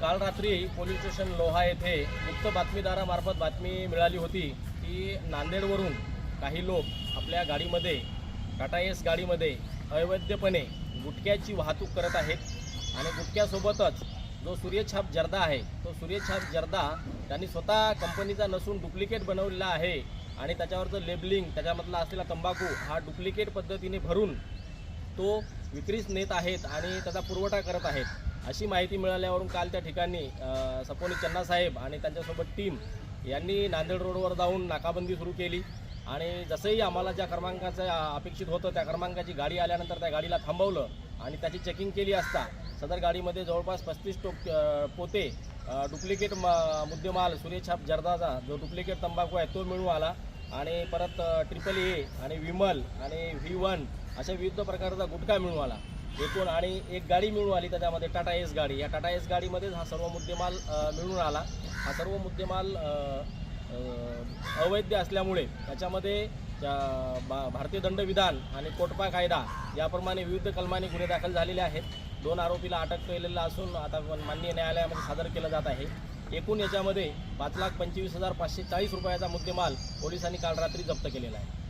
काल रात्री police station Loha येथे गुप्त बातमीदारामार्फत बातमी मिळाली होती की नांदेडवरून काही लोक आपल्या गाडीमध्ये टाटा एस गाडीमध्ये अवैधपणे गुटख्याची वाहतूक करत आहेत आणि गुटख्यासोबतच जो सूर्यछाप जर्दा आहे तो सूर्यछाप जर्दा त्यांनी स्वतः कंपनीचा नसून डुप्लिकेट बनवलेला आहे आणि त्याच्यावरचं लेबलिंग त्याच्यामधला असलेला तंबाखू हा डुप्लिकेट पद्धतीने भरून तो विक्रीस नेत आहेत आणि त्याचा पुरवठा करत आहेत. अशी माहिती मिळाल्यावरून काल त्या ठिकाणी सपोनी चन्नासाहेब आणि त्यांच्यासोबत टीम यांनी नांदेड रोडवर जाऊन नाकाबंदी सुरू केली आणि जसंही आम्हाला ज्या क्रमांकाचं अपेक्षित होतं त्या क्रमांकाची गाडी आल्यानंतर त्या गाडीला थांबवलं आणि त्याची चेकिंग केली असता सदर गाडीमध्ये जवळपास पस्तीस टोक पोते डुप्लिकेट म मुद्देमाल सूर्यछाप जर्दाचा जो डुप्लिकेट तंबाखू आहे तो मिळून आला. आणि परत ट्रिपल ए आणि विमल आणि व्ही वन अशा विविध प्रकारचा गुटखा मिळून आला. एकूण आणि एक गाडी मिळून आली त्याच्यामध्ये टाटा एस गाडी. या टाटा एस गाडीमध्येच हा सर्व मुद्देमाल मिळून आला. हा सर्व मुद्देमाल अवैध असल्यामुळे त्याच्यामध्ये त्या बा भारतीय दंडविधान आणि कोटपा कायदा याप्रमाणे विविध कलमाने गुन्हे दाखल झालेले आहेत. दोन आरोपीला अटक केलेला असून आता माननीय न्यायालयामध्ये सादर केलं जात आहे. एकूण याच्यामध्ये पाच लाख पंचवीस हजार पाचशे चाळीस रुपयाचा मुद्देमाल पोलिसांनी काल रात्री जप्त केलेला आहे.